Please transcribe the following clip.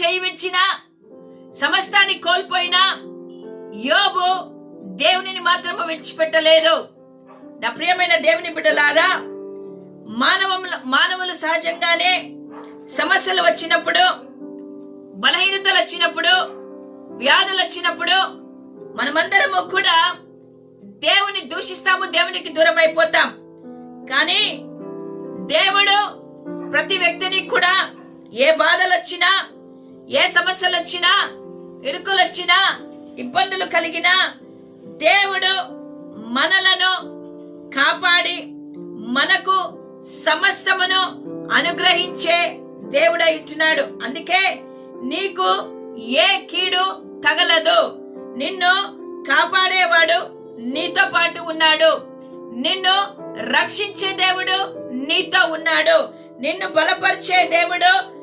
చేయించిన సమస్తాన్ని కోల్పోయినా యోబు దేవునిని మాత్రము విడిచిపెట్టలేదు. నా ప్రియమైన దేవుని బిడ్డలారా మానవముల మానవులు సహజంగానే సమస్యలు వచ్చినప్పుడు బలహీనతలు వచ్చినప్పుడు వ్యాధులు వచ్చినప్పుడు మనమందరము కూడా దేవుని దూషిస్తాము దేవునికి దూరం అయిపోతాం కానీ దేవుడు ప్రతి వ్యక్తిని కూడా ఏ బాధలు వచ్చినా ఏ సమస్యలు వచ్చినా ఇరుకులు వచ్చినా ఇబ్బందులు కలిగినా దేవుడు మనలను కాపాడి మనకు సమస్తమును అనుగ్రహించే దేవుడై ఇచ్చినాడు అందుకే నీకు ఏ కీడు తగలదు. నిన్ను కాపాడేవాడు నీతో పాటు ఉన్నాడు. నిన్ను రక్షించే దేవుడు నీతో ఉన్నాడు. నిన్ను బలపరిచే దేవుడు